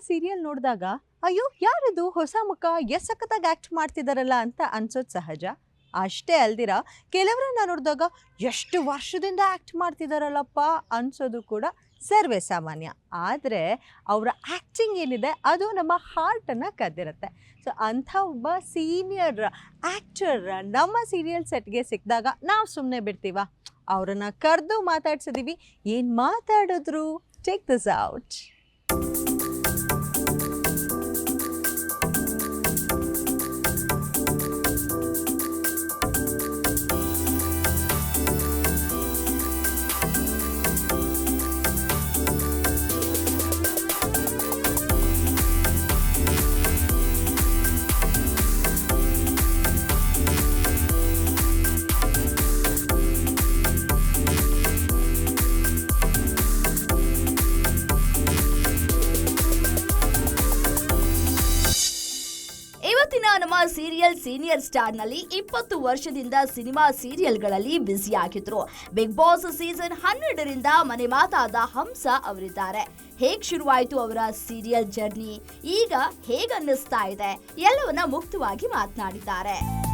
Serial ನೋಡಿದಾಗ, ಅಯ್ಯೋ, ಯಾರದು? ಹೊಸ ಮುಖ ಎಸ್ ಸಖತ್ತಾಗಿ ಆ್ಯಕ್ಟ್ ಮಾಡ್ತಿದಾರಲ್ಲ ಅಂತ ಅನ್ಸೋದು ಸಹಜ. ಅಷ್ಟೇ ಅಲ್ದಿರ, ಕೆಲವರನ್ನ ನೋಡಿದಾಗ, ಎಷ್ಟು ವರ್ಷದಿಂದ ಆ್ಯಕ್ಟ್ ಮಾಡ್ತಿದಾರಲ್ಲಪ್ಪ ಅನ್ಸೋದು ಕೂಡ ಸರ್ವೇ ಸಾಮಾನ್ಯ. ಆದರೆ, ಅವರ ಆ್ಯಕ್ಟಿಂಗ್ ಏನಿದೆ, ಅದು ನಮ್ಮ ಹಾರ್ಟನ್ನು ಕದ್ದಿರುತ್ತೆ. ಸೊ ಅಂಥ ಒಬ್ಬ ಸೀನಿಯರ್ ಆ್ಯಕ್ಟರ್ ನಮ್ಮ ಸೀರಿಯಲ್ ಸೆಟ್ಗೆ ಸಿಕ್ಕಿದಾಗ ನಾವು ಸುಮ್ಮನೆ ಬಿಡ್ತೀವ. ಅವರನ್ನು ಕರೆದು ಮಾತಾಡ್ಸಿದ್ದೀವಿ ಏನು ಮಾತಾಡಿದ್ರು? ಚೆಕ್ ದಿಸ್ ಔಟ್ ಸೀರಿಯಲ್ ಸ್ಟಾರ್ನಲ್ಲಿ ಇಪ್ಪತ್ತು ವರ್ಷದಿಂದ ಸಿನಿಮಾ ಸೀರಿಯಲ್ಗಳಲ್ಲಿ ಬ್ಯುಸಿಯಾಗಿದ್ರು. ಬಿಗ್ ಬಾಸ್ ಸೀಸನ್ ಹನ್ನೆರಡರಿಂದ ಮನೆ ಮಾತಾದ ಹಂಸ ಅವರಿದ್ದಾರೆ. ಹೇಗ್ ಶುರುವಾಯಿತು ಅವರ ಸೀರಿಯಲ್ ಜರ್ನಿ? ಈಗ ಹೇಗನ್ನಿಸ್ತಾ ಇದೆ? ಎಲ್ಲವನ್ನ ಮುಕ್ತವಾಗಿ ಮಾತನಾಡಿದ್ದಾರೆ.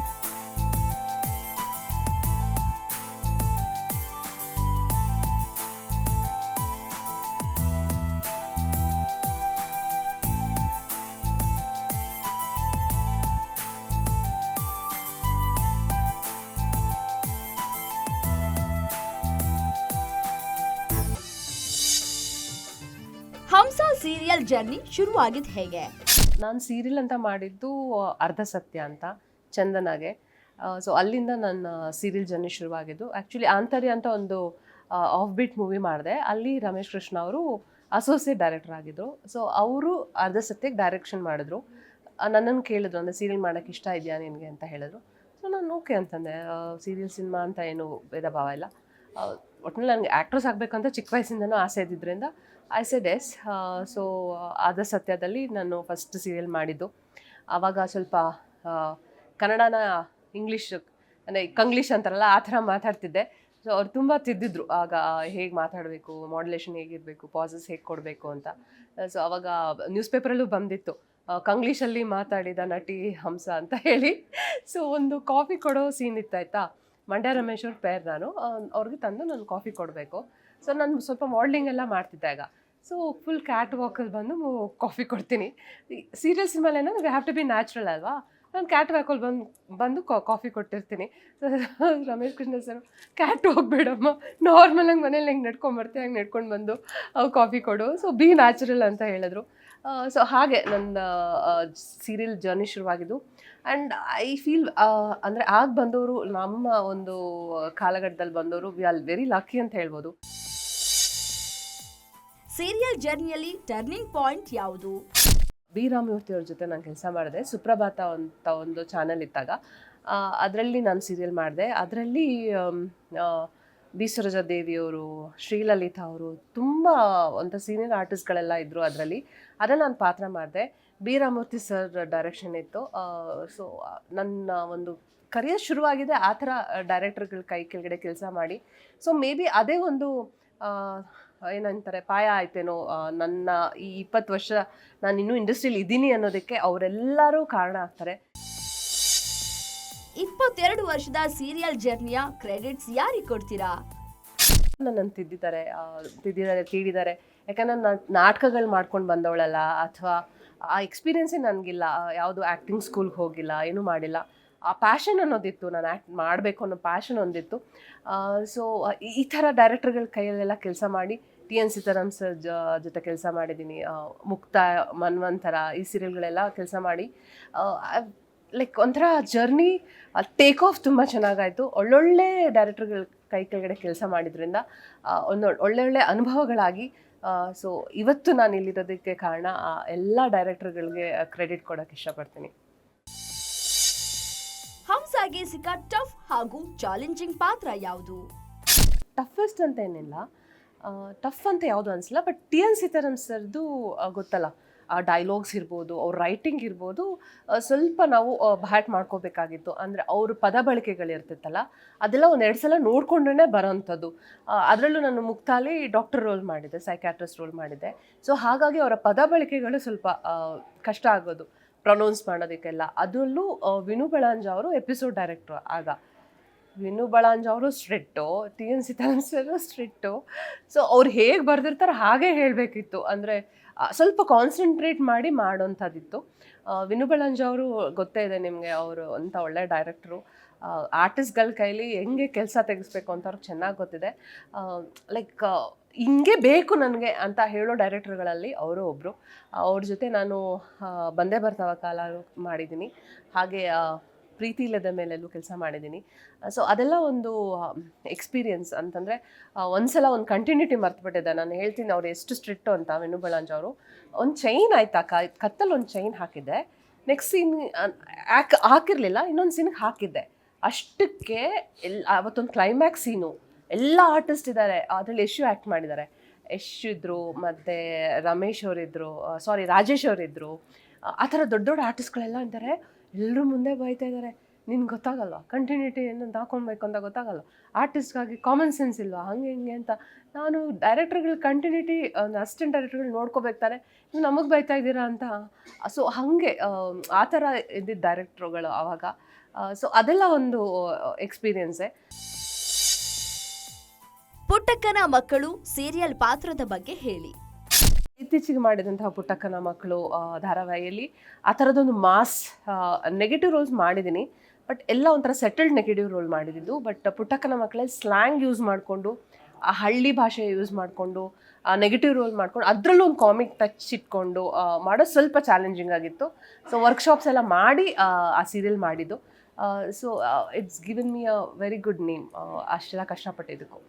ಸೀರಿಯಲ್ ಜರ್ನಿ ಶುರುವಾಗಿದ್ದು ಹೇಗೆ? ನಾನು ಸೀರಿಯಲ್ ಅಂತ ಮಾಡಿದ್ದು ಅರ್ಧ ಸತ್ಯ ಅಂತ, ಚಂದನಾಗೆ. ಸೊ ಅಲ್ಲಿಂದ ನನ್ನ ಸೀರಿಯಲ್ ಜರ್ನಿ ಶುರುವಾಗಿದ್ದು. ಆ್ಯಕ್ಚುಲಿ ಆಂತರ್ಯ ಅಂತ ಒಂದು ಆಫ್ ಬೀಟ್ ಮೂವಿ ಮಾಡಿದೆ. ಅಲ್ಲಿ ರಮೇಶ್ ಕೃಷ್ಣ ಅವರು ಅಸೋಸಿಯೇಟ್ ಡೈರೆಕ್ಟರ್ ಆಗಿದ್ರು. ಸೊ ಅವರು ಅರ್ಧ ಸತ್ಯಕ್ಕೆ ಡೈರೆಕ್ಷನ್ ಮಾಡಿದ್ರು. ನನ್ನನ್ನು ಕೇಳಿದ್ರು, ಅಂದರೆ ಸೀರಿಯಲ್ ಮಾಡೋಕ್ಕೆ ಇಷ್ಟ ಇದೆಯಾ ನಿನಗೆ ಅಂತ ಹೇಳಿದ್ರು. ಸೊ ನಾನು ಓಕೆ ಅಂತಂದೆ ಸೀರಿಯಲ್, ಸಿನಿಮಾ ಅಂತ ಏನು ಭೇದ ಭಾವ ಇಲ್ಲ. ಒಟ್ಟಿನಲ್ಲಿ ನನಗೆ ಆ್ಯಕ್ಟ್ರೆಸ್ ಆಗಬೇಕಂತ ಚಿಕ್ಕ ವಯಸ್ಸಿಂದನೂ ಆಸೆ ಇದ್ದಿದ್ದರಿಂದ ಐ ಸೆಡ್ ಎಸ್ ಸೊ ಆದ ಸತ್ಯದಲ್ಲಿ ನಾನು ಫಸ್ಟ್ ಸೀರಿಯಲ್ ಮಾಡಿದ್ದು. ಆವಾಗ ಸ್ವಲ್ಪ ಕನ್ನಡನ ಇಂಗ್ಲೀಷ್ ಅಂದರೆ ಕಂಗ್ಲೀಷ್ ಅಂತಾರಲ್ಲ, ಆ ಥರ ಮಾತಾಡ್ತಿದ್ದೆ. ಸೊ ಅವ್ರು ತುಂಬ ತಿದ್ದಿದ್ರು, ಆಗ ಹೇಗೆ ಮಾತಾಡಬೇಕು ಮಾಡ್ಯುಲೇಷನ್ ಹೇಗಿರಬೇಕು ಪಾಸಸ್ ಹೇಗೆ ಕೊಡಬೇಕು ಅಂತ. ಸೊ ಅವಾಗ ನ್ಯೂಸ್ ಪೇಪರಲ್ಲೂ ಬಂದಿತ್ತು ಕಂಗ್ಲೀಷಲ್ಲಿ ಮಾತಾಡಿದ ನಟಿ ಹಂಸ ಅಂತ ಹೇಳಿ. ಸೊ ಒಂದು ಕಾಫಿ ಕೊಡೋ ಸೀನ್ ಇತ್ತಾಯ್ತಾ ಮಂಡ್ಯ ರಮೇಶ್ ಪೇರ್ ನಾನು. ಅವ್ರಿಗೆ ತಂದು ನಾನು ಕಾಫಿ ಕೊಡಬೇಕು. ಸೊ ನಾನು ಸ್ವಲ್ಪ ಮಾಡ್ಲಿಂಗ್ ಎಲ್ಲ ಮಾಡ್ತಿದ್ದೆ ಆಗ ಸೊ ಫುಲ್ ಕ್ಯಾಟ್ ವಾಕಲ್ಲಿ ಬಂದು ಕಾಫಿ ಕೊಡ್ತೀನಿ. ಸೀರಿಯಲ್ಸ್ ಮೇಲೆ we have to be natural ಅಲ್ವಾ? ನಾನು ಕ್ಯಾಟ್ ವಾಕಲ್ಲಿ ಬಂದು ಬಂದು ಕಾಫಿ ಕೊಟ್ಟಿರ್ತೀನಿ. ರಮೇಶ್ ಕೃಷ್ಣ ಸರ್ ಕ್ಯಾಟ್ ಹೋಗ್ಬೇಡಮ್ಮ ಹಂಗೆ ಮನೇಲಿ ಹೆಂಗೆ ನಡ್ಕೊಂಬರ್ತೀವಿ ಹಂಗೆ ನಡ್ಕೊಂಡು ಬಂದು ಕಾಫಿ ಕೊಡು. ಸೊ ಬಿ ನ್ಯಾಚುರಲ್ ಅಂತ ಹೇಳಿದ್ರು. ಸೊ ಹಾಗೆ ನನ್ನ ಸೀರಿಯಲ್ ಜರ್ನಿ ಶುರುವಾಗಿದ್ದು. ಆ್ಯಂಡ್ ಐ ಫೀಲ್ ಅಂದರೆ ಆಗ ಬಂದವರು ನಮ್ಮ ಒಂದು ಕಾಲಘಟ್ಟದಲ್ಲಿ ಬಂದವರು ವಿ ಆರ್ ವೆರಿ ಲಕ್ಕಿ ಅಂತ ಹೇಳ್ಬೋದು. ಸೀರಿಯಲ್ ಜರ್ನಿಯಲ್ಲಿ ಟರ್ನಿಂಗ್ ಪಾಯಿಂಟ್ ಯಾವುದು? ಬಿ ರಾಮಮೂರ್ತಿ ಅವ್ರ ಜೊತೆ ನಾನು ಕೆಲಸ ಮಾಡಿದೆ. ಸುಪ್ರಭಾತ ಅಂತ ಒಂದು ಚಾನಲ್ ಇದ್ದಾಗ. ಅದರಲ್ಲಿ ನಾನು ಸೀರಿಯಲ್ ಮಾಡಿದೆ. ಅದರಲ್ಲಿ ಬಿ ಸುರಜಾ ದೇವಿಯವರು ಶ್ರೀಲಲಿತಾ ಅವರು ತುಂಬ ಒಂದು ಸೀನಿಯರ್ ಆರ್ಟಿಸ್ಟ್ಗಳೆಲ್ಲ ಇದ್ದರು ಅದರಲ್ಲಿ. ಅದರಲ್ಲಿ ನಾನು ಪಾತ್ರ ಮಾಡಿದೆ. ಬಿ ರಾಮಮೂರ್ತಿ ಸರ್ ಡೈರೆಕ್ಷನ್ ಇತ್ತು. ಸೊ ನನ್ನ ಒಂದು ಕರಿಯರ್ ಶುರುವಾಗಿದೆ ಆ ಥರ ಡೈರೆಕ್ಟರ್ಗಳ ಕೈ ಕೆಳಗಡೆ ಕೆಲಸ ಮಾಡಿ. ಸೊ ಮೇ ಬಿ ಅದೇ ಒಂದು ಏನಂತಾರೆ, ಪಾಯ ಆಯ್ತೇನೋ ನನ್ನ ಈ ಇಪ್ಪತ್ತು ವರ್ಷ ನಾನು ಇನ್ನೂ ಇಂಡಸ್ಟ್ರೀಲಿ ಇದ್ದೀನಿ ಅನ್ನೋದಕ್ಕೆ ಅವರೆಲ್ಲರೂ ಕಾರಣ ಆಗ್ತಾರೆ. ಇಪ್ಪತ್ತೆರಡು ವರ್ಷದ ಸೀರಿಯಲ್ ಜರ್ನಿಯ ಕ್ರೆಡಿಟ್ಸ್ ಯಾರಿಗೆ ಕೊಡ್ತೀರಾ? ನನ್ನನ್ನು ತಿದ್ದಿದ್ದಾರೆ ತಿದ್ದಿದ್ದಾರೆ, ತೀಡಿದ್ದಾರೆ. ಯಾಕಂದ್ರೆ ನಾನು ನಾಟಕಗಳು ಮಾಡ್ಕೊಂಡು ಬಂದವಳಲ್ಲ, ಅಥವಾ ಆ ಎಕ್ಸ್ಪೀರಿಯೆನ್ಸೇ ನನಗಿಲ್ಲ ಯಾವುದು ಆ್ಯಕ್ಟಿಂಗ್ ಸ್ಕೂಲ್ಗೆ ಹೋಗಿಲ್ಲ, ಏನೂ ಮಾಡಿಲ್ಲ. ಆ ಪ್ಯಾಷನ್ ಅನ್ನೋದಿತ್ತು, ನಾನು ಆ್ಯಕ್ಟ್ ಮಾಡಬೇಕು ಅನ್ನೋ ಪ್ಯಾಷನ್ ಒಂದಿತ್ತು. ಸೊ ಈ ಥರ ಡೈರೆಕ್ಟರ್ಗಳ ಕೈಯಲ್ಲೆಲ್ಲ ಕೆಲಸ ಮಾಡಿ, ಟಿ ಎನ್ ಸೀತಾರಾಮ್ ಸರ್ ಜೊತೆ ಕೆಲಸ ಮಾಡಿದ್ದೀನಿ. ಮುಕ್ತ ಮನ್ವಂತರ ಈ ಸೀರಿಯಲ್ಗಳೆಲ್ಲ ಕೆಲಸ ಮಾಡಿ. ಲೈಕ್ ಒಂಥರ ಜರ್ನಿ ಟೇಕ್ ಆಫ್ ತುಂಬ ಚೆನ್ನಾಗಾಯಿತು. ಒಳ್ಳೊಳ್ಳೆ ಡೈರೆಕ್ಟರ್ಗಳ ಕೈ ಕೆಳಗಡೆ ಕೆಲಸ ಮಾಡಿದ್ರಿಂದ ಒಂದು ಒಳ್ಳೊಳ್ಳೆ ಅನುಭವಗಳಾಗಿ ಸೊ ಇವತ್ತು ನಾನು ಇಲ್ಲಿರೋದಕ್ಕೆ ಕಾರಣ ಆ ಎಲ್ಲ ಡೈರೆಕ್ಟರ್ಗಳಿಗೆ ಕ್ರೆಡಿಟ್ ಕೊಡೋಕೆ ಇಷ್ಟಪಡ್ತೀನಿ. ಹಂಸಾಗಿ ಸಿಕ್ಕ ಟಫ್ ಹಾಗೂ ಚಾಲೆಂಜಿಂಗ್ ಪಾತ್ರ ಯಾವುದು? ಟಫೆಸ್ಟ್ ಅಂತ ಏನಿಲ್ಲ. ಟಫ್ ಅಂತ ಯಾವುದು ಅನಿಸಿಲ್ಲ ಬಟ್ ಟಿ ಎನ್ ಸೀತಾರಾಮ್ ಸರ್ದು ಗೊತ್ತಲ್ಲ. ಡೈಲಾಗ್ಸ್ ಇರ್ಬೋದು, ಅವ್ರ ರೈಟಿಂಗ್ ಇರ್ಬೋದು ಸ್ವಲ್ಪ ನಾವು ಬ್ಯಾಟ್ ಮಾಡ್ಕೋಬೇಕಾಗಿತ್ತು. ಅಂದರೆ ಅವ್ರ ಪದ ಬಳಕೆಗಳಿರ್ತಿತ್ತಲ್ಲ, ಅದೆಲ್ಲ ಒಂದು ಎರಡು ಸಲ ನೋಡ್ಕೊಂಡ್ರೇ ಬರೋವಂಥದ್ದು ಅದರಲ್ಲೂ ನಾನು ಮುಕ್ತಾಲಿ ಡಾಕ್ಟರ್ ರೋಲ್ ಮಾಡಿದ್ದೆ ಸೈಕ್ಯಾಟ್ರಿಸ್ಟ್ ರೋಲ್ ಮಾಡಿದ್ದೆ ಸೊ ಹಾಗಾಗಿ ಅವರ ಪದ ಬಳಕೆಗಳು ಸ್ವಲ್ಪ ಕಷ್ಟ ಆಗೋದು. ಪ್ರೊನೌನ್ಸ್ ಮಾಡೋದಕ್ಕೆಲ್ಲ. ಅದರಲ್ಲೂ ವಿನು ಬಳಂಜ ಅವರು ಎಪಿಸೋಡ್ ಡೈರೆಕ್ಟ್ರು ಆಗ. ವಿನು ಬಳಾಂಜ ಅವರು strict T N Seetharam strict so ಅವ್ರು ಹೇಗೆ ಬರೆದಿರ್ತಾರೆ ಹಾಗೆ ಹೇಳಬೇಕಿತ್ತು. ಅಂದರೆ ಸ್ವಲ್ಪ ಕಾನ್ಸಂಟ್ರೇಟ್ ಮಾಡಿ ಮಾಡೋಂಥದ್ದಿತ್ತು ವಿನುಬಳಂಜ ವಿನು ಬಳಂಜ ಅವರು ಗೊತ್ತೇ ಇದೆ ನಿಮಗೆ, ಅವರು ಅಂತ ಒಳ್ಳೆ ಡೈರೆಕ್ಟ್ರು ಆರ್ಟಿಸ್ಟ್ಗಳ ಕೈಲಿ ಹೆಂಗೆ ಕೆಲಸ ತೆಗೆಸ್ಬೇಕು ಅಂತ ಅವ್ರಿಗೆ ಚೆನ್ನಾಗಿ ಗೊತ್ತಿದೆ. ಲೈಕ್ ಹಿಂಗೆ ಬೇಕು ನನಗೆ ಅಂತ ಹೇಳೋ ಡೈರೆಕ್ಟರ್ಗಳಲ್ಲಿ ಅವರು ಒಬ್ಬರು ಅವ್ರ ಜೊತೆ ನಾನು ಬಂದೇ ಬರ್ತಾವ ಕಾಲ ಮಾಡಿದ್ದೀನಿ. ಹಾಗೆ ಪ್ರೀತಿ ಇಲ್ಲದ ಮೇಲೆಲ್ಲೂ ಕೆಲಸ ಮಾಡಿದ್ದೀನಿ. ಸೊ ಅದೆಲ್ಲ ಒಂದು ಎಕ್ಸ್ಪೀರಿಯನ್ಸ್ ಅಂತಂದರೆ ಒಂದ್ಸಲ ಒಂದು ಕಂಟಿನ್ಯೂಟಿ ಮರ್ತುಬಿಟ್ಟಿದ್ದೆ ನಾನು ಹೇಳ್ತೀನಿ ಅವ್ರು ಎಷ್ಟು ಸ್ಟ್ರಿಕ್ಟು ಅಂತ ವೆನು ಬಳಂಜ್ ಅವರು. ಒಂದು ಚೈನ್ ಆಯ್ತಾ ಕತ್ತಲ್ಲಿ ಒಂದು ಚೈನ್ ಹಾಕಿದ್ದೆ. ನೆಕ್ಸ್ಟ್ ಸೀನ್ ಆ್ಯಕ್ ಹಾಕಿರಲಿಲ್ಲ, ಇನ್ನೊಂದು ಸೀನ್ಗೆ ಹಾಕಿದ್ದೆ. ಅಷ್ಟಕ್ಕೆ ಎಲ್, ಅವತ್ತೊಂದು ಕ್ಲೈಮ್ಯಾಕ್ಸ್ ಸೀನು ಎಲ್ಲ ಆರ್ಟಿಸ್ಟ್ ಇದ್ದಾರೆ ಅದರಲ್ಲಿ ಯಶು ಆ್ಯಕ್ಟ್ ಮಾಡಿದ್ದಾರೆ ಯಶ್ ಇದ್ದರು ಮತ್ತು ರಮೇಶ್ ಅವರಿದ್ದರು ಸಾರಿ ರಾಜೇಶ್ ಅವರಿದ್ದರು ಆ ಥರ ದೊಡ್ಡ ದೊಡ್ಡ ಆರ್ಟಿಸ್ಟ್ಗಳೆಲ್ಲ ಇದ್ದಾರೆ ಎಲ್ಲರೂ ಮುಂದೆ ಬೈತಾ ಇದ್ದಾರೆ ನಿನ್ಗೆ ಗೊತ್ತಾಗಲ್ವಾ? ಕಂಟಿನ್ಯೂಟಿ ಏನಂತ ಹಾಕೊಳ್ಬೇಕು ಅಂತ ಗೊತ್ತಾಗಲ್ಲ. ಆರ್ಟಿಸ್ಟ್ಗಾಗಿ ಕಾಮನ್ ಸೆನ್ಸ್ ಇಲ್ವಾ? ಹಂಗೆ, ಹಿಂಗೆ ಅಂತ. ನಾನು ಡೈರೆಕ್ಟರ್ಗಳು ಕಂಟಿನ್ಯೂಟಿ ಅಸಿಸ್ಟೆಂಟ್ ಡೈರೆಕ್ಟರ್ಗಳು ನೋಡ್ಕೋಬೇಕು ತಾನೆ ನೀವು ನಮಗೆ ಬೈತಾ ಇದ್ದೀರಾ ಅಂತ? ಸೊ ಹಾಗೆ ಆ ಥರ ಇದ್ದಿದ್ದ ಡೈರೆಕ್ಟ್ರುಗಳು ಆವಾಗ ಸೊ ಅದೆಲ್ಲ ಒಂದು ಎಕ್ಸ್ಪೀರಿಯನ್ಸೇ ಪುಟ್ಟಕ್ಕನ ಮಕ್ಕಳು ಸೀರಿಯಲ್ ಪಾತ್ರದ ಬಗ್ಗೆ ಹೇಳಿ. ಇತ್ತೀಚೆಗೆ ಮಾಡಿದಂತಹ ಪುಟ್ಟಕ್ಕನ ಮಕ್ಕಳು ಧಾರಾವಾಹಿಯಲ್ಲಿ ಆ ಥರದೊಂದು ಮಾಸ್ ನೆಗೆಟಿವ್ ರೋಲ್ಸ್ ಮಾಡಿದ್ದೀನಿ. ಬಟ್ ಎಲ್ಲ ಒಂಥರ ಸೆಟಲ್ಡ್ ನೆಗೆಟಿವ್ ರೋಲ್ ಮಾಡಿದ್ದು. ಬಟ್ ಪುಟ್ಟಕ್ಕನ ಮಕ್ಕಳಲ್ಲಿ ಸ್ಲ್ಯಾಂಗ್ ಯೂಸ್ ಮಾಡಿಕೊಂಡು, ಆ ಹಳ್ಳಿ ಭಾಷೆ ಯೂಸ್ ಮಾಡಿಕೊಂಡು, ಆ ನೆಗೆಟಿವ್ ರೋಲ್ ಮಾಡ್ಕೊಂಡು, ಅದರಲ್ಲೂ ಒಂದು ಕಾಮಿಕ್ ಟಚ್ ಇಟ್ಕೊಂಡು ಮಾಡೋ ಮಾಡೋದು ಸ್ವಲ್ಪ ಚಾಲೆಂಜಿಂಗ್ ಆಗಿತ್ತು. ಸೊ ವರ್ಕ್ಶಾಪ್ಸ್ ಎಲ್ಲ ಮಾಡಿ, ಆ ಸೀರಿಯಲ್ ಮಾಡಿದ್ದು. So it's given me a very good name ಅಷ್ಟೆಲ್ಲ ಕಷ್ಟಪಟ್ಟಿದ್ದಕ್ಕೂ.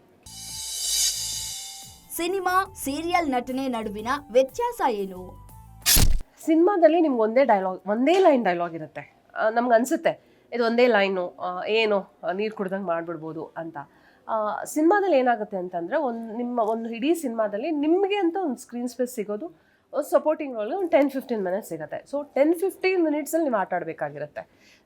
ಸಿನಿಮಾ, ಸೀರಿಯಲ್ ನಟನೆ ನಡುವಿನ ವ್ಯತ್ಯಾಸ ಏನು? ಸಿನಿಮಾದಲ್ಲಿ ನಿಮ್ಗೆ ಒಂದೇ ಡೈಲಾಗ್ ಒಂದೇ ಲೈನ್ ಡೈಲಾಗ್ ಇರುತ್ತೆ. ನಮ್ಗೆ ಅನಿಸುತ್ತೆ, ಇದು ಒಂದೇ ಲೈನು ಏನು ನೀರು ಕುಡ್ದಂಗೆ ಮಾಡಿಬಿಡ್ಬೋದು ಅಂತ. ಸಿನಿಮಾದಲ್ಲಿ ಏನಾಗುತ್ತೆ ಅಂತಂದರೆ, ಒಂದು ನಿಮ್ಮ, ಒಂದು ಇಡೀ ಸಿನಿಮಾದಲ್ಲಿ ನಿಮಗೆ ಅಂತ ಒಂದು ಸ್ಕ್ರೀನ್ ಸ್ಪೇಸ್ ಸಿಗೋದು ಸಪೋರ್ಟಿಂಗ್ ರೋಲ್ಗೆ ಒಂದು ಟೆನ್ ಫಿಫ್ಟೀನ್ ಮಿನಿಟ್ಸ್ ಸಿಗುತ್ತೆ. ಸೊ ಟೆನ್ ಫಿಫ್ಟೀನ್ ಮಿನಿಟ್ಸಲ್ಲಿ ನೀವು ಆಟ ಆಡಬೇಕಾಗಿರುತ್ತೆ.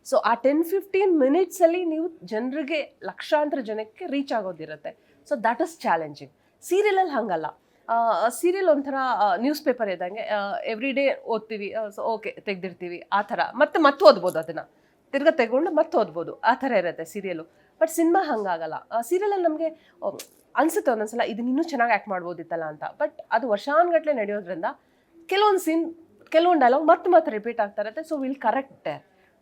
ಸೊ ಆ ಟೆನ್ ಫಿಫ್ಟೀನ್ ಮಿನಿಟ್ಸಲ್ಲಿ ನೀವು ಜನರಿಗೆ, ಲಕ್ಷಾಂತರ ಜನಕ್ಕೆ ರೀಚ್ ಆಗೋದಿರುತ್ತೆ. ಸೊ ದಟ್ ಇಸ್ ಚಾಲೆಂಜಿಂಗ್ ಸೀರಿಯಲಲ್ಲಿ ಹಂಗಲ್ಲ. ಸೀರಿಯಲ್ ಒಂಥರ ನ್ಯೂಸ್ ಪೇಪರ್ ಇದ್ದಂಗೆ ಎವ್ರಿ ಡೇ ಓದ್ತೀವಿ. ಸೊ ಓಕೆ ತೆಗ್ದಿರ್ತೀವಿ. ಆ ಥರ. ಮತ್ತೆ ಮತ್ತೆ ಓದ್ಬೋದು ಅದನ್ನು. ತಿರ್ಗ ತೆಗೊಂಡು ಮತ್ತೆ ಓದ್ಬೋದು. ಆ ಥರ ಇರುತ್ತೆ ಸೀರಿಯಲು. ಬಟ್ ಸಿನಿಮಾ ಹಂಗಾಗಲ್ಲ. ಸೀರಿಯಲಲ್ಲಿ ನಮಗೆ ಅನಿಸುತ್ತೆ ಒಂದೊಂದ್ಸಲ ಇದನ್ನ ಇನ್ನೂ ಚೆನ್ನಾಗಿ ಆ್ಯಕ್ಟ್ ಮಾಡ್ಬೋದಿತ್ತಲ್ಲ ಅಂತ. ಬಟ್ ಅದು ವರ್ಷಾನುಗಟ್ಟಲೆ ನಡೆಯೋದ್ರಿಂದ ಕೆಲವೊಂದು ಸೀನ್ ಕೆಲವೊಂದು ಡೈಲಾಗ್ ಮತ್ತೆ ಮತ್ತೆ ರಿಪೀಟ್ ಆಗ್ತಾ ಇರುತ್ತೆ. So will correct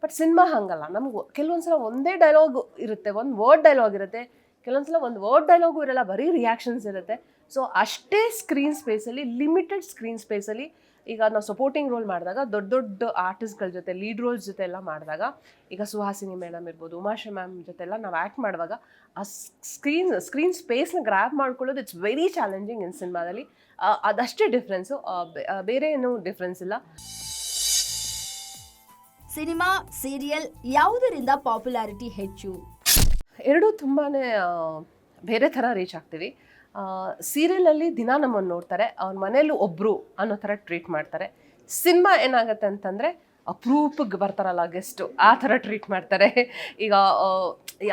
but cinema ಹಂಗಲ್ಲ. ನಮ್ಗೆ ಕೆಲವೊಂದು ಸಲ ಒಂದೇ ಡೈಲಾಗ್ ಇರುತ್ತೆ. ಒಂದು ವರ್ಡ್ ಡೈಲಾಗ್ ಇರುತ್ತೆ. ಕೆಲವೊಂದು ಸಲ ಒಂದು ವರ್ಡ್ ಡೈಲಾಗು ಇರಲ್ಲ, ಬರೀ ರಿಯಾಕ್ಷನ್ಸ್ ಇರುತ್ತೆ. ಸೊ ಅಷ್ಟೇ ಸ್ಕ್ರೀನ್ ಸ್ಪೇಸಲ್ಲಿ ಲಿಮಿಟೆಡ್ ಸ್ಕ್ರೀನ್ ಸ್ಪೇಸಲ್ಲಿ ಈಗ ನಾವು ಸಪೋರ್ಟಿಂಗ್ ರೋಲ್ ಮಾಡಿದಾಗ, ದೊಡ್ಡ ದೊಡ್ಡ ಆರ್ಟಿಸ್ಟ್ಗಳ ಜೊತೆ ಲೀಡ್ ರೋಲ್ಸ್ ಜೊತೆ ಎಲ್ಲ ಮಾಡಿದಾಗ, ಈಗ ಸುಹಾಸಿನಿ ಮೇಡಮ್ ಇರ್ಬೋದು ಉಮಾಶ್ರೀ ಮ್ಯಾಮ್ ಜೊತೆ ಎಲ್ಲ ನಾವು ಆ್ಯಕ್ಟ್ ಮಾಡುವಾಗ, ಆ ಸ್ಕ್ರೀನ್ ಸ್ಕ್ರೀನ್ ಸ್ಪೇಸ್ನ ಗ್ರ್ಯಾಪ್ ಮಾಡ್ಕೊಳ್ಳೋದು ಇಟ್ಸ್ ವೆರಿ ಚಾಲೆಂಜಿಂಗ್ ಇನ್ ಸಿನಿಮಾದಲ್ಲಿ ಅದಷ್ಟೇ ಡಿಫ್ರೆನ್ಸು ಬೇರೆ ಏನೂ ಡಿಫ್ರೆನ್ಸ್ ಇಲ್ಲ. ಸಿನಿಮಾ ಸೀರಿಯಲ್ ಯಾವುದರಿಂದ ಪಾಪ್ಯುಲಾರಿಟಿ ಹೆಚ್ಚು? ಎರಡೂ ತುಂಬಾ ಬೇರೆ ಥರ ರೀಚ್ ಆಗ್ತೀವಿ. ಸೀರಿಯಲಲ್ಲಿ ದಿನ ನಮ್ಮನ್ನು ನೋಡ್ತಾರೆ. ಅವ್ರ ಮನೆಯಲ್ಲೂ ಒಬ್ಬರು ಅನ್ನೋ ಥರ ಟ್ರೀಟ್ ಮಾಡ್ತಾರೆ. ಸಿನಿಮಾ ಏನಾಗುತ್ತೆ ಅಂತಂದರೆ ಅಪ್ರೂಪಕ್ಕೆ ಬರ್ತಾರಲ್ಲ ಗೆಸ್ಟು, ಆ ಥರ ಟ್ರೀಟ್ ಮಾಡ್ತಾರೆ. ಈಗ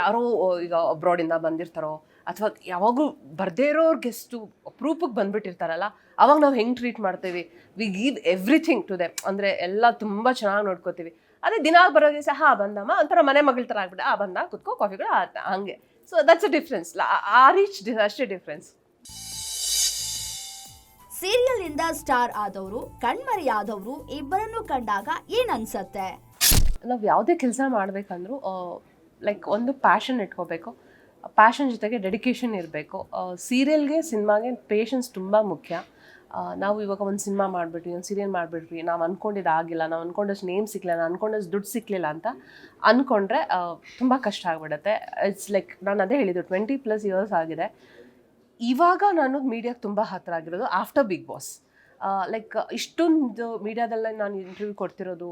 ಯಾರೋ ಈಗ ಅಬ್ರಾಡಿಂದ ಬಂದಿರ್ತಾರೋ, ಅಥವಾ ಯಾವಾಗಲೂ ಬರದೇ ಇರೋರು ಗೆಸ್ಟು ಅಪ್ರೂಪಕ್ಕೆ ಬಂದ್ಬಿಟ್ಟಿರ್ತಾರಲ್ಲ, ಅವಾಗ ನಾವು ಹೆಂಗೆ ಟ್ರೀಟ್ ಮಾಡ್ತೀವಿ? We give everything to them. ಅಂದರೆ ಎಲ್ಲ ತುಂಬ ಚೆನ್ನಾಗಿ ನೋಡ್ಕೋತೀವಿ. ಅದೇ ದಿನ ಬರೋ ದಿವಸ ಹಾ ಬಂದಮ್ಮ. ಒಂಥರ ಮನೆ ಮಗಳ ಥರ ಆಗ್ಬಿಟ್ಟು ಆ ಬಂದ ಕುತ್ಕೋ ಕಾಫಿಗಳು ಹಂಗೆ. ಸೊ ದಟ್ಸ್ ಅ ಡಿಫ್ರೆನ್ಸ್ ಆ ರೀಚ್ ಅಷ್ಟೇ ಡಿಫ್ರೆನ್ಸ್ ಸೀರಿಯಲ್ ಇಂದ ಸ್ಟಾರ್ ಆದವರು ಕಣ್ಮರೆಯಾದವರು ಇಬ್ಬರನ್ನು ಕಂಡಾಗ ಏನ್ ಅನ್ಸತ್ತೆ? ನಾವು ಯಾವುದೇ ಕೆಲಸ ಮಾಡಬೇಕಂದ್ರು ಲೈಕ್ ಒಂದು ಪ್ಯಾಷನ್ ಇಟ್ಕೋಬೇಕು. ಪ್ಯಾಷನ್ ಜೊತೆಗೆ ಡೆಡಿಕೇಶನ್ ಇರಬೇಕು. ಸೀರಿಯಲ್ಗೆ ಸಿನಿಮಾಗೆ ಪೇಷನ್ಸ್ ತುಂಬ ಮುಖ್ಯ. ನಾವು ಇವಾಗ ಒಂದು ಸಿನಿಮಾ ಮಾಡಿಬಿಟ್ವಿ, ಒಂದು ಸೀರಿಯಲ್ ಮಾಡಿಬಿಟ್ವಿ. ನಾವು ಅಂದ್ಕೊಂಡಿದ್ದು ಆಗಿಲ್ಲ, ನಾವು ಅಂದ್ಕೊಂಡಷ್ಟು ನೇಮ್ ಸಿಕ್ಕಲಿಲ್ಲ ನಾನು ಅಂದ್ಕೊಂಡಷ್ಟು ದುಡ್ಡು ಸಿಕ್ಕಲಿಲ್ಲ ಅಂತ ಅಂದ್ಕೊಂಡ್ರೆ ತುಂಬ ಕಷ್ಟ ಆಗಿಬಿಡುತ್ತೆ. ಇಟ್ಸ್ ಲೈಕ್ ನಾನು ಅದೇ ಹೇಳಿದ್ದು ಟ್ವೆಂಟಿ ಪ್ಲಸ್ ಇಯರ್ಸ್ ಆಗಿದೆ. ಇವಾಗ ನಾನು ಮೀಡಿಯಾಗೆ ತುಂಬ ಹತ್ತಿರ ಆಗಿರೋದು ಆಫ್ಟರ್ ಬಿಗ್ ಬಾಸ್ ಲೈಕ್ ಇಷ್ಟೊಂದು ಮೀಡಿಯಾದಲ್ಲೇ ನಾನು ಇಂಟರ್ವ್ಯೂ ಕೊಡ್ತಿರೋದು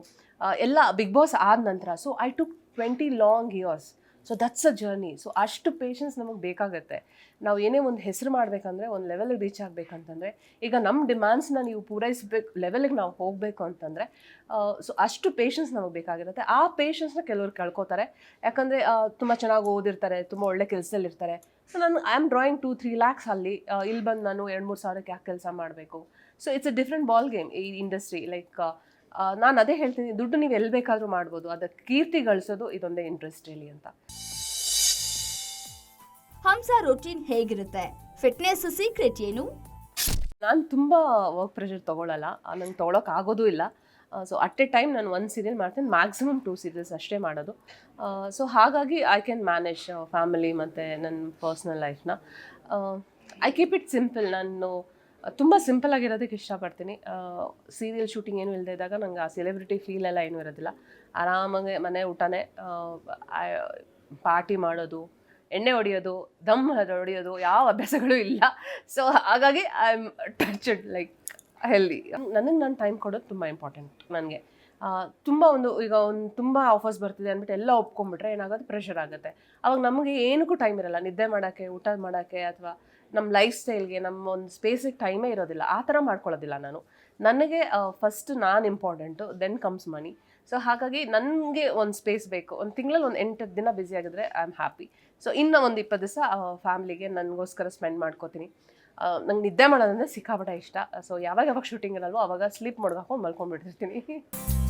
ಎಲ್ಲ ಬಿಗ್ ಬಾಸ್ ಆದ ನಂತರ. So I took twenty long years so that's a journey so ಅಷ್ಟು ಪೇಷನ್ಸ್ ನಮಗೆ ಬೇಕಾಗುತ್ತೆ. ನಾವು ಏನೇ ಒಂದು ಹೆಸರು ಮಾಡಬೇಕಂದ್ರೆ, ಒಂದು ಲೆವೆಲಿಗೆ ರೀಚ್ ಆಗಬೇಕಂತಂದರೆ, ಈಗ ನಮ್ಮ ಡಿಮ್ಯಾಂಡ್ಸ್ನ ನೀವು ಪೂರೈಸಬೇಕು ಲೆವೆಲಿಗೆ ನಾವು ಹೋಗಬೇಕು ಅಂತಂದರೆ ಸೊ ಅಷ್ಟು ಪೇಷನ್ಸ್ ನಮಗೆ ಬೇಕಾಗಿರುತ್ತೆ. ಆ ಪೇಷನ್ಸ್ನ ಕೆಲವರು ಕಳ್ಕೊತಾರೆ. ಯಾಕಂದರೆ ತುಂಬ ಚೆನ್ನಾಗಿ ಓದಿರ್ತಾರೆ, ತುಂಬ ಒಳ್ಳೆ ಕೆಲಸದಲ್ಲಿರ್ತಾರೆ. ಸೊ ನಾನು I am drawing two three lakhs ಅಲ್ಲಿ ಇಲ್ಲಿ ಬಂದು ನಾನು ಎರಡು, ಮೂರು ಸಾವಿರಕ್ಕೆ ಯಾಕೆ ಕೆಲಸ ಮಾಡಬೇಕು? So it's a different ball game ಈ ಇಂಡಸ್ಟ್ರಿ ಲೈಕ್ ನಾನು ಅದೇ ಹೇಳ್ತೀನಿ ದುಡ್ಡು ನೀವು ಎಲ್ಲಿ ಬೇಕಾದರೂ ಮಾಡ್ಬೋದು. ಅದಕ್ಕೆ ಕೀರ್ತಿ ಗಳಿಸೋದು ಇದೊಂದೇ ಇಂಟ್ರೆಸ್ಟ್ ಇಲ್ಲಿ ಅಂತ. ಹಂಸ ರೊಟೀನ್ ಹೇಗಿರುತ್ತೆ? ಫಿಟ್ನೆಸ್ ಸೀಕ್ರೆಟ್ ಏನು? ನಾನು ತುಂಬ ವರ್ಕ್ ಪ್ರೆಷರ್ ತೊಗೊಳಲ್ಲ ನಂಗೆ ತೊಗೊಳಕ್ಕೆ ಆಗೋದು ಇಲ್ಲ. ಸೊ ಅಟ್ ಎ ಟೈಮ್ ನಾನು ಒಂದು ಸೀರಿಯಲ್ ಮಾಡ್ತೀನಿ ಮ್ಯಾಕ್ಸಿಮಮ್ ಟೂ ಸೀರಿಯಲ್ಸ್ ಅಷ್ಟೇ ಮಾಡೋದು. ಸೊ ಹಾಗಾಗಿ ಐ ಕ್ಯಾನ್ ಮ್ಯಾನೇಜ್ ಫ್ಯಾಮಿಲಿ ಮತ್ತು ನನ್ನ ಪರ್ಸ್ನಲ್ ಲೈಫ್ನ ಐ ಕೀಪ್ ಇಟ್ ಸಿಂಪಲ್ ನಾನು ತುಂಬ ಸಿಂಪಲ್ ಆಗಿರೋದಕ್ಕೆ ಇಷ್ಟಪಡ್ತೀನಿ. ಸೀರಿಯಲ್ ಶೂಟಿಂಗ್ ಏನು ಇಲ್ಲದೆ ಇದ್ದಾಗ ನಂಗೆ ಆ ಸೆಲೆಬ್ರಿಟಿ ಫೀಲ್ ಎಲ್ಲ ಏನೂ ಇರೋದಿಲ್ಲ. ಆರಾಮಾಗಿ ಮನೆ ಊಟನೇ ಪಾರ್ಟಿ ಮಾಡೋದು, ಎಣ್ಣೆ ಹೊಡೆಯೋದು, ದಮ್ ಹೊಡೆಯೋದು, ಯಾವ ಅಭ್ಯಾಸಗಳು ಇಲ್ಲ. ಸೊ ಹಾಗಾಗಿ I am touched like healthy ನನಗೆ ನಾನು ಟೈಮ್ ಕೊಡೋದು ತುಂಬ ಇಂಪಾರ್ಟೆಂಟ್ ನನಗೆ. ತುಂಬ ಒಂದು ಈಗ ಒಂದು ತುಂಬ ಆಫರ್ಸ್ ಬರ್ತಿದೆ ಅಂದ್ಬಿಟ್ಟು ಎಲ್ಲ ಒಪ್ಕೊಂಡ್ಬಿಟ್ರೆ ಏನಾಗೋದು ಪ್ರೆಷರ್ ಆಗುತ್ತೆ. ಅವಾಗ ನಮಗೆ ಏನಕ್ಕೂ ಟೈಮ್ ಇರಲ್ಲ. ನಿದ್ದೆ ಮಾಡೋಕ್ಕೆ, ಊಟ ಮಾಡೋಕ್ಕೆ ಅಥವಾ ನಮ್ಮ ಲೈಫ್ ಸ್ಟೈಲ್ಗೆ ನಮ್ಮ ಒಂದು ಸ್ಪೇಸಿಗೆ ಟೈಮೇ ಇರೋದಿಲ್ಲ. ಆ ಥರ ಮಾಡ್ಕೊಳ್ಳೋದಿಲ್ಲ ನಾನು. ನನಗೆ ಫಸ್ಟ್ ನಾನು important then comes money so ಹಾಗಾಗಿ ನನಗೆ ಒಂದು ಸ್ಪೇಸ್ ಬೇಕು. ಒಂದು ತಿಂಗಳಲ್ಲಿ ಒಂದು ಎಂಟು ದಿನ ಬ್ಯುಸಿ ಆಗಿದ್ರೆ ಐ ಆಮ್ ಹ್ಯಾಪಿ ಸೊ ಇನ್ನು ಒಂದು ಇಪ್ಪತ್ತು ದಿವಸ ಫ್ಯಾಮ್ಲಿಗೆ ನನಗೋಸ್ಕರ ಸ್ಪೆಂಡ್ ಮಾಡ್ಕೋತೀನಿ. ನಂಗೆ ನಿದ್ದೆ ಮಾಡೋದಂದ್ರೆ ಸಿಕ್ಕಾಪಟ್ಟೆ ಇಷ್ಟ. ಸೊ ಯಾವಾಗ ಯಾವಾಗ ಶೂಟಿಂಗ್ ಇರಲ್ವೋ ಅವಾಗ ಸ್ಲೀಪ್ ಮಾಡ್ಕೊಂಡು ಮಲ್ಕೊಂಡ್ಬಿಟ್ಟಿರ್ತೀನಿ.